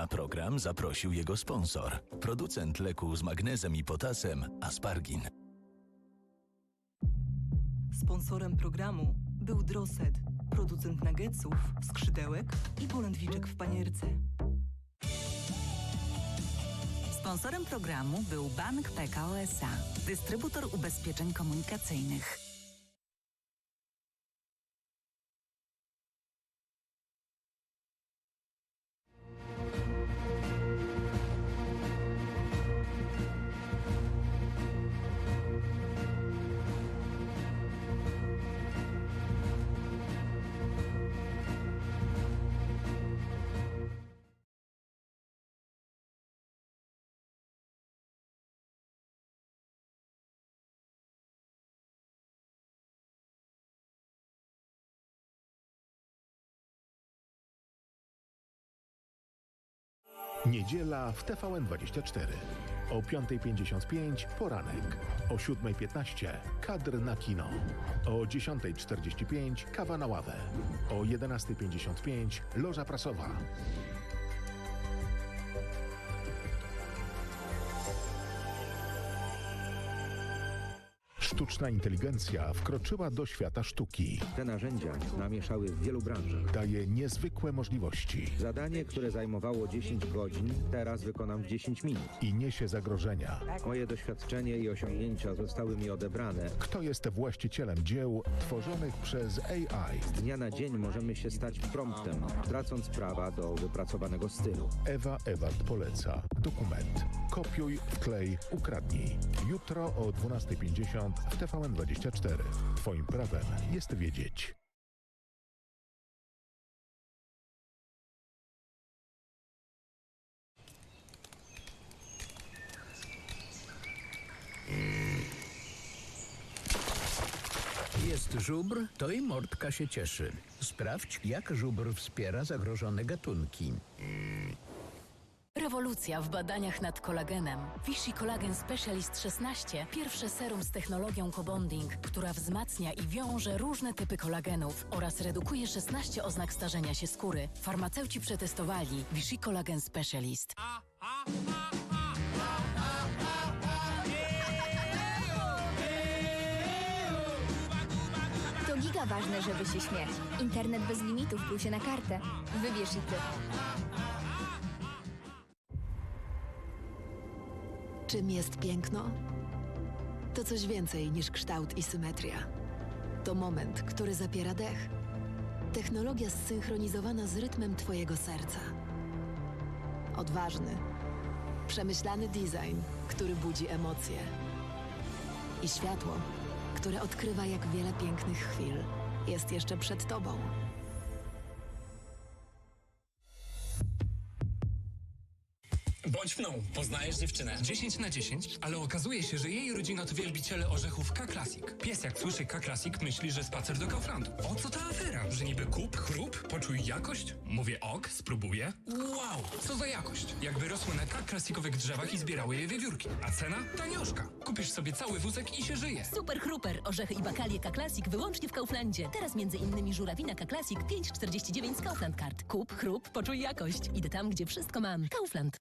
Na program zaprosił jego sponsor, producent leku z magnezem i potasem Aspargin. Sponsorem programu był Droset, producent nuggetsów, skrzydełek i polędwiczek w panierce. Sponsorem programu był Bank PKO SA, dystrybutor ubezpieczeń komunikacyjnych. Niedziela w TVN24. O 5.55 poranek. O 7.15 kadr na kino. O 10.45 kawa na ławę. O 11.55 loża prasowa. Sztuczna inteligencja wkroczyła do świata sztuki. Te narzędzia namieszały w wielu branżach. Daje niezwykłe możliwości Zadanie, które zajmowało 10 godzin, teraz wykonam w 10 minut. i niesie zagrożenia. Moje doświadczenie i osiągnięcia zostały mi odebrane. Kto jest właścicielem dzieł tworzonych przez AI? Z dnia na dzień możemy się stać promptem, tracąc prawa do wypracowanego stylu. Ewa Ewart poleca. Dokument. Kopiuj, wklej, ukradnij. Jutro o 12.50 w TVN24. Twoim prawem jest wiedzieć. Jest żubr, to i mordka się cieszy. Sprawdź, jak żubr wspiera zagrożone gatunki. Rewolucja w badaniach nad kolagenem. Vichy Collagen Specialist 16. Pierwsze serum z technologią co-bonding, która wzmacnia i wiąże różne typy kolagenów oraz redukuje 16 oznak starzenia się skóry. Farmaceuci przetestowali Vichy Collagen Specialist. To giga ważne, żeby się śmiać. Internet bez limitów pluł się na kartę. Wybierz i ty. Czym jest piękno? To coś więcej niż kształt i symetria. To moment, który zapiera dech. Technologia zsynchronizowana z rytmem Twojego serca. Odważny, przemyślany design, który budzi emocje. I światło, które odkrywa, jak wiele pięknych chwil jest jeszcze przed Tobą. Bądź mną, poznajesz dziewczynę. 10 na 10, ale okazuje się, że jej rodzina to wielbiciele orzechów K-Classic. Pies jak słyszy K-Classic myśli, że spacer do Kauflandu. O co ta afera? Że niby kup, chrup, poczuj jakość? Mówię ok, spróbuję. Wow, co za jakość? Jakby rosły na K-Classicowych drzewach i zbierały je wiewiórki. A cena? Tanioszka. Kupisz sobie cały wózek i się żyje. Super Hruper, orzechy i bakalie K-Classic wyłącznie w Kauflandzie. Teraz między innymi żurawina K-Classic 5,49 z Kaufland Card. Kup, chrup, poczuj jakość. Idę tam, gdzie wszystko mam. Kaufland.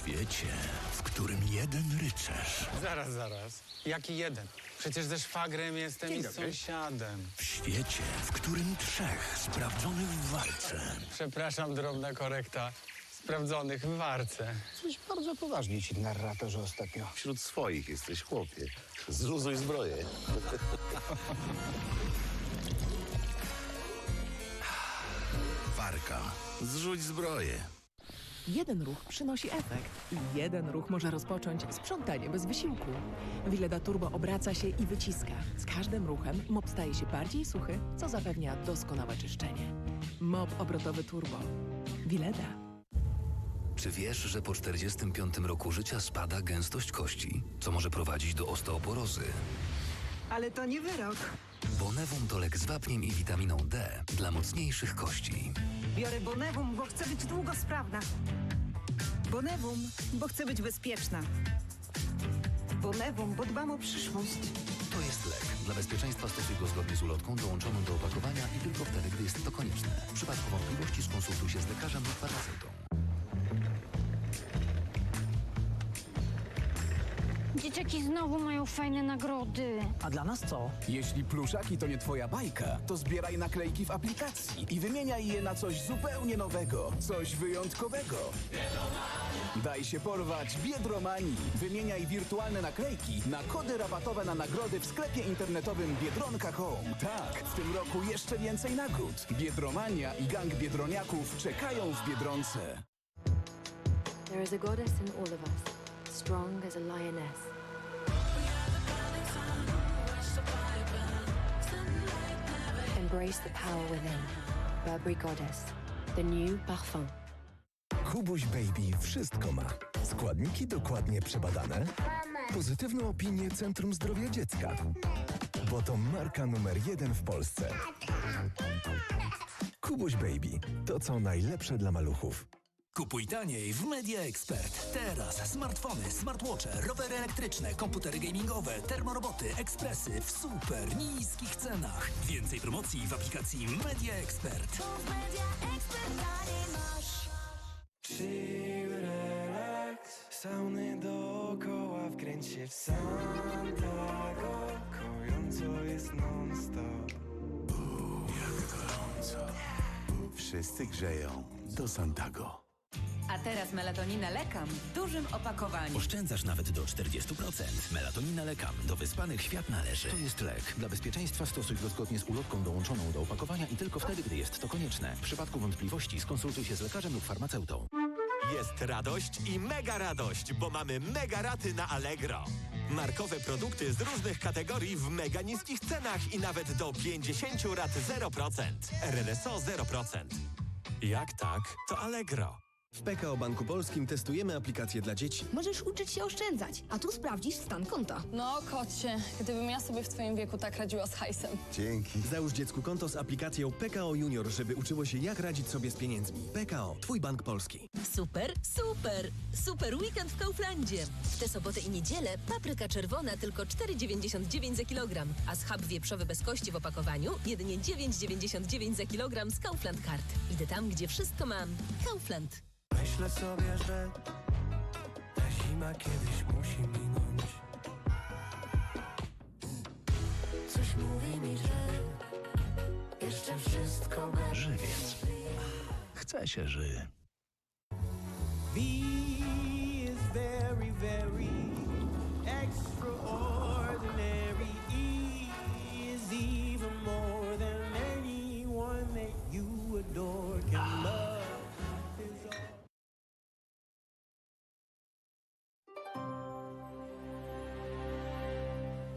W świecie, w którym jeden rycerz, Zaraz, zaraz. Jaki jeden? Przecież ze szwagrem jestem i z sąsiadem. w świecie, w którym trzech sprawdzonych w walce Przepraszam, drobna korekta. Sprawdzonych w warce. Coś bardzo poważnie ci, narratorze, ostatnio. Wśród swoich jesteś chłopie. Zluzuj zbroję. Warka. Zrzuć zbroję. Jeden ruch przynosi efekt i jeden ruch może rozpocząć sprzątanie bez wysiłku. Wileda Turbo obraca się i wyciska. Z każdym ruchem mop staje się bardziej suchy, co zapewnia doskonałe czyszczenie. Mop obrotowy Turbo. Wileda. Czy wiesz, że po 45 roku życia spada gęstość kości, co może prowadzić do osteoporozy? Ale to nie wyrok. Bonewum to lek z wapniem i witaminą D dla mocniejszych kości. Biorę Bonewum, bo chcę być długosprawna. Bonewum, bo chcę być bezpieczna. Bonewum, bo dbam o przyszłość. To To jest lek. Dla bezpieczeństwa stosuj go zgodnie z ulotką dołączoną do opakowania i tylko wtedy, gdy jest to konieczne. W przypadku wątpliwości skonsultuj się z lekarzem lub farmaceutą. Dzieciaki znowu mają fajne nagrody. A dla nas co? Jeśli pluszaki to nie twoja bajka, to zbieraj naklejki w aplikacji i wymieniaj je na coś zupełnie nowego, coś wyjątkowego. Daj się porwać Biedromanii. Wymieniaj wirtualne naklejki na kody rabatowe na nagrody w sklepie internetowym Biedronka Home. Tak, w tym roku jeszcze więcej nagród. Biedromania i gang biedroniaków czekają w Biedronce. There is a goddess in all of us, strong as a lioness. Embrace the power within. Burberry Goddess, the new parfum. Kubuś Baby wszystko ma. Składniki dokładnie przebadane. Pozytywną opinię Centrum Zdrowia Dziecka. Bo to marka numer jeden w Polsce. Kubuś Baby to co najlepsze dla maluchów. Kupuj taniej w Media Expert. Teraz smartfony, smartwatche, rowery elektryczne, komputery gamingowe, termoroboty, ekspresy w super niskich cenach. Więcej promocji w aplikacji Media Expert. Chill, relax, sauny dookoła, wkręć się w Santago Kojąco jest non-stop Jak gorąco. Wszyscy grzeją do Santago. A teraz melatonina lekam w dużym opakowaniu. Oszczędzasz nawet do 40%. Melatonina lekam. Do wyspanych świat należy. To jest lek. Dla bezpieczeństwa stosuj go zgodnie z ulotką dołączoną do opakowania i tylko wtedy, gdy jest to konieczne. W przypadku wątpliwości skonsultuj się z lekarzem lub farmaceutą. Jest radość i mega radość, bo mamy mega raty na Allegro. Markowe produkty z różnych kategorii w mega niskich cenach i nawet do 50 rat 0%. RRSO 0%. Jak tak, to Allegro. W PKO Banku Polskim testujemy aplikację dla dzieci. Możesz uczyć się oszczędzać, a tu sprawdzisz stan konta. No, kocie, gdybym ja sobie w twoim wieku tak radziła z hajsem. Dzięki. Załóż dziecku konto z aplikacją PKO Junior, żeby uczyło się jak radzić sobie z pieniędzmi. PKO, twój bank polski. Super, super! Super weekend w Kauflandzie. W tę sobotę i niedzielę papryka czerwona tylko 4,99 za kilogram, a schab wieprzowy bez kości w opakowaniu jedynie 9,99 za kilogram z Kaufland Card. Idę tam, gdzie wszystko mam. Kaufland. Myślę sobie, że ta zima kiedyś musi minąć Coś mówi mi, że jeszcze wszystko będzie Żywiec. Chce się ży.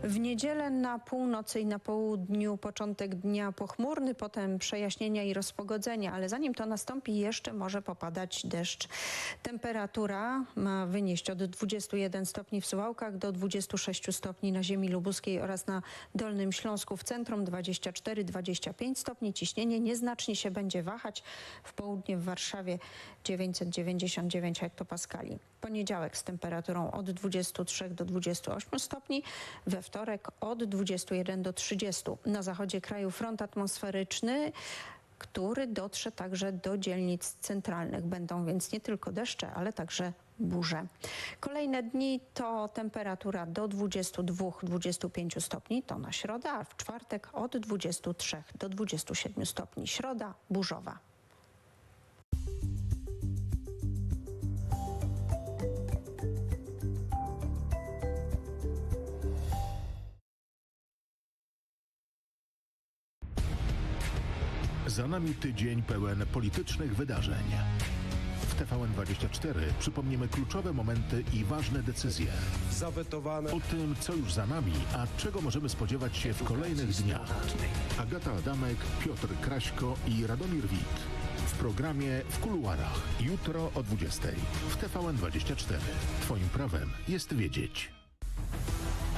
W niedzielę na północy i na południu początek dnia pochmurny, potem przejaśnienia i rozpogodzenia, ale zanim to nastąpi jeszcze może popadać deszcz. Temperatura ma wynieść od 21 stopni w Suwałkach do 26 stopni na ziemi lubuskiej oraz na Dolnym Śląsku w centrum 24-25 stopni. Ciśnienie nieznacznie się będzie wahać. W południe w Warszawie 999 hektopaskali. Poniedziałek z temperaturą od 23 do 28 stopni, we wtorek od 21 do 30. Na zachodzie kraju front atmosferyczny który dotrze także do dzielnic centralnych. Będą więc nie tylko deszcze, ale także burze. Kolejne dni to temperatura do 22-25 stopni, to na środę, a w czwartek od 23 do 27 stopni. Środa burzowa. Za nami tydzień pełen politycznych wydarzeń. W TVN24 przypomnimy kluczowe momenty i ważne decyzje. Zawetowane. O tym, co już za nami, a czego możemy spodziewać się w kolejnych dniach. Agata Adamek, Piotr Kraśko i Radomir Wit. W programie W kuluarach. Jutro o 20. W TVN24. Twoim prawem jest wiedzieć.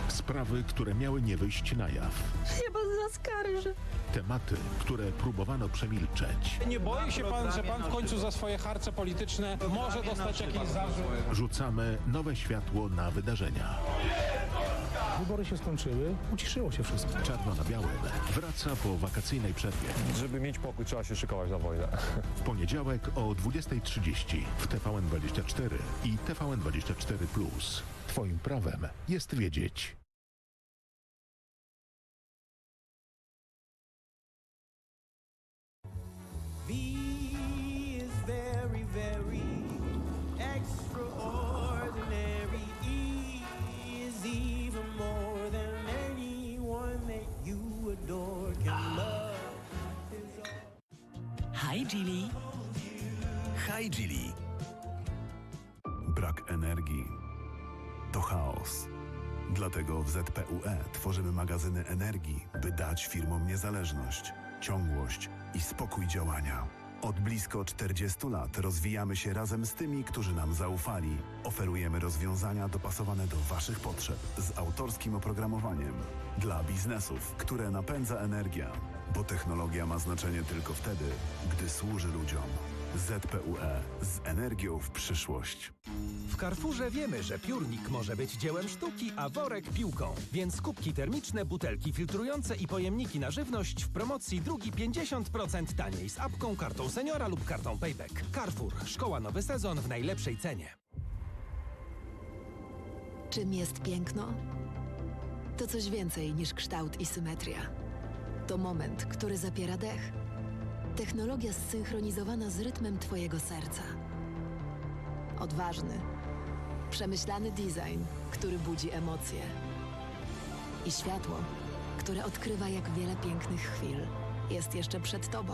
Sprawy, które miały nie wyjść na jaw. Ja pan zaskarżę. Tematy, które próbowano przemilczeć. Nie boi się pan, że pan w końcu za swoje harce polityczne może dostać jakiś zarzut? Rzucamy nowe światło na wydarzenia. Wybory się skończyły, uciszyło się wszystko. Czarno na białym wraca po wakacyjnej przerwie. Żeby mieć pokój, trzeba się szykować na wojnę. W poniedziałek o 20.30 w TVN24 i TVN24+. Twoim prawem jest wiedzieć. Gilly. Hi Gilly. Brak energii to chaos. Dlatego w ZPUE tworzymy magazyny energii, by dać firmom niezależność, ciągłość i spokój działania. Od blisko 40 lat rozwijamy się razem z tymi, którzy nam zaufali. Oferujemy rozwiązania dopasowane do Waszych potrzeb z autorskim oprogramowaniem dla biznesów, które napędza energia, bo technologia ma znaczenie tylko wtedy, gdy służy ludziom. ZPUE z energią w przyszłość. W Carrefourze wiemy, że piórnik może być dziełem sztuki, a worek piłką. Więc kubki termiczne, butelki filtrujące i pojemniki na żywność w promocji drugi 50% taniej z apką, kartą seniora lub kartą payback. Carrefour. Szkoła nowy sezon w najlepszej cenie. Czym jest piękno? To coś więcej niż kształt i symetria. To moment, który zapiera dech. Technologia zsynchronizowana z rytmem Twojego serca. Odważny, przemyślany design, który budzi emocje. I światło, które odkrywa, jak wiele pięknych chwil jest jeszcze przed Tobą.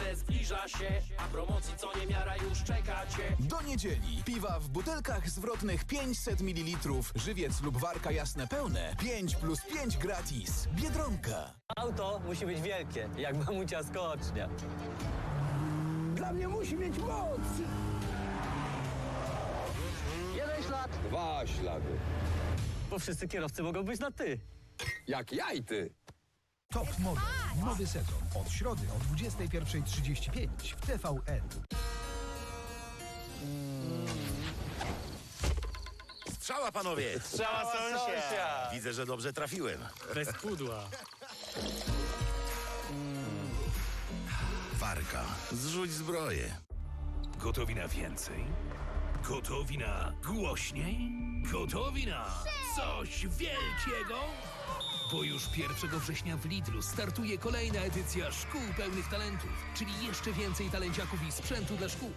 Weekend w Biedronce zbliża się, a promocji co niemiara już czekacie. Do niedzieli. Piwa w butelkach zwrotnych 500 ml. Żywiec lub warka jasne pełne. 5 plus 5 gratis. Biedronka. Auto musi być wielkie, jak mamucia skocznia. Dla mnie musi mieć moc! Jeden ślad. Dwa ślady. Bo wszyscy kierowcy mogą być na ty. Jak ja i ty. Top Model. Nowy sezon. Od środy o 21.35 w TVN. Strzała, panowie! Strzała sąsia. Widzę, że dobrze trafiłem. Bez pudła. Warka, zrzuć zbroję. Gotowi na więcej? Gotowi na głośniej? Gotowi na coś wielkiego? Bo już 1 września w Lidlu startuje kolejna edycja Szkół Pełnych Talentów, czyli jeszcze więcej talenciaków i sprzętu dla szkół.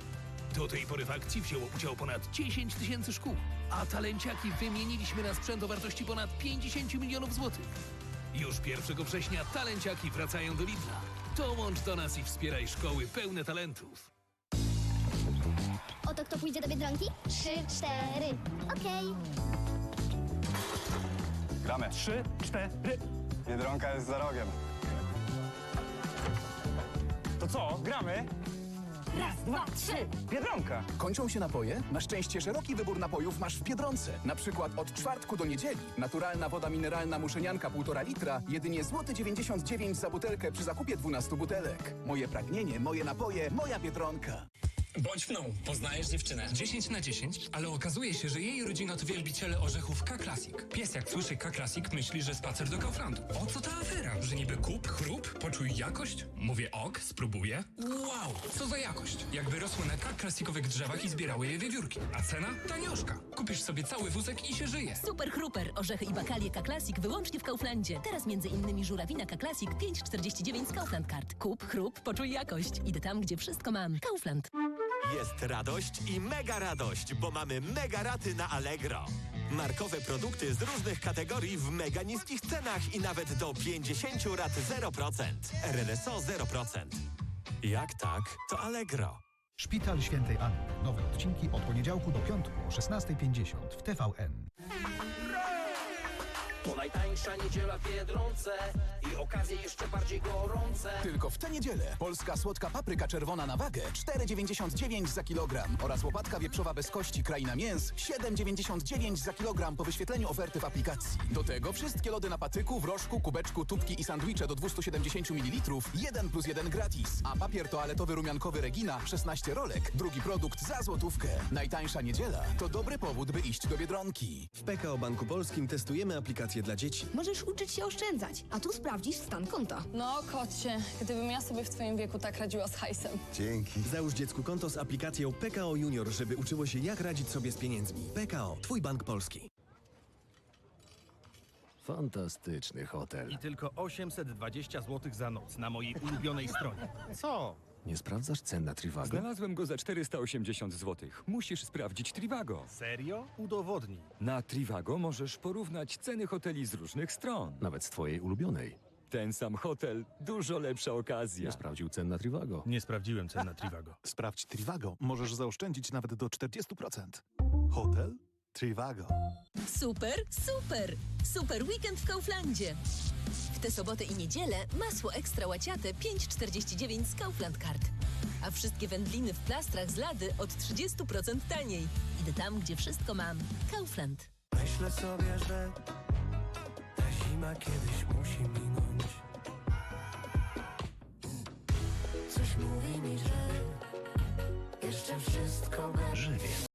Do tej pory w akcji wzięło udział ponad 10 tysięcy szkół, a talenciaki wymieniliśmy na sprzęt o wartości ponad 50 milionów złotych. Już 1 września talenciaki wracają do Lidla. Dołącz do nas i wspieraj szkoły pełne talentów. Oto kto pójdzie do Biedronki? Trzy, cztery. Okej. Gramy. Trzy, cztery. Biedronka jest za rogiem. To co, gramy? Raz, dwa, trzy. Biedronka. Kończą się napoje? Na szczęście szeroki wybór napojów masz w Biedronce. Na przykład od czwartku do niedzieli. Naturalna woda mineralna Muszynianka 1,5 litra, jedynie złoty 99 za butelkę przy zakupie 12 butelek. Moje pragnienie, moje napoje, moja Biedronka. Bądź mną, poznajesz dziewczynę. 10 na 10, ale okazuje się, że jej rodzina to wielbiciele orzechów K-Classic. Pies jak słyszy K-Classic myśli, że spacer do Kauflandu. O co ta afera? Że niby kup, chrup, poczuj jakość? Mówię ok, spróbuję. Wow, co za jakość. Jakby rosły na K-Classicowych drzewach i zbierały je wiewiórki. A cena? Tanioszka. Kupisz sobie cały wózek i się żyje. Super Hruper, orzechy i bakalie K-Classic wyłącznie w Kauflandzie. Teraz między innymi żurawina K-Classic 5,49 z Kaufland Card. Kup, chrup, poczuj jakość. Idę tam, gdzie wszystko mam. Kaufland. Jest radość i mega radość, bo mamy mega raty na Allegro. Markowe produkty z różnych kategorii w mega niskich cenach i nawet do 50 rat 0%. RRSO 0%. Jak tak, to Allegro. Szpital Świętej Anny. Nowe odcinki od poniedziałku do piątku o 16.50 w TVN. To najtańsza niedziela w Biedronce i okazje jeszcze bardziej gorące. Tylko w tę niedzielę polska słodka papryka czerwona na wagę 4,99 za kilogram oraz łopatka wieprzowa bez kości kraina mięs 7,99 za kilogram po wyświetleniu oferty w aplikacji. Do tego wszystkie lody na patyku, wrożku, kubeczku, tubki i sandwicze do 270 ml 1 plus 1 gratis. A papier toaletowy rumiankowy Regina 16 rolek. Drugi produkt za złotówkę. Najtańsza niedziela to dobry powód, by iść do Biedronki. W PKO Banku Polskim testujemy aplikację dla dzieci. Możesz uczyć się oszczędzać, a tu sprawdzisz stan konta. No, kocie, gdybym ja sobie w twoim wieku tak radziła z hajsem. Dzięki. Załóż dziecku konto z aplikacją PKO Junior, żeby uczyło się jak radzić sobie z pieniędzmi. PKO, twój bank polski. Fantastyczny hotel. I tylko 820 zł za noc na mojej ulubionej stronie. Co? Nie sprawdzasz cen na Trivago? Znalazłem go za 480 zł. Musisz sprawdzić Trivago. Serio? Udowodnij. Na Trivago możesz porównać ceny hoteli z różnych stron. Nawet z twojej ulubionej. Ten sam hotel, dużo lepsza okazja. Nie sprawdził cen na Trivago. Nie sprawdziłem cen na Trivago. Sprawdź Trivago. Możesz zaoszczędzić nawet do 40%. Hotel Trivago. Super, super! Super weekend w Kauflandzie. W tę sobotę i niedzielę masło ekstra łaciate 5,49 z Kaufland Card. A wszystkie wędliny w plastrach z lady od 30% taniej. Idę tam, gdzie wszystko mam. Kaufland. Myślę sobie, że ta zima kiedyś musi minąć. Coś mówi mi, że jeszcze wszystko będzie. Żywiec.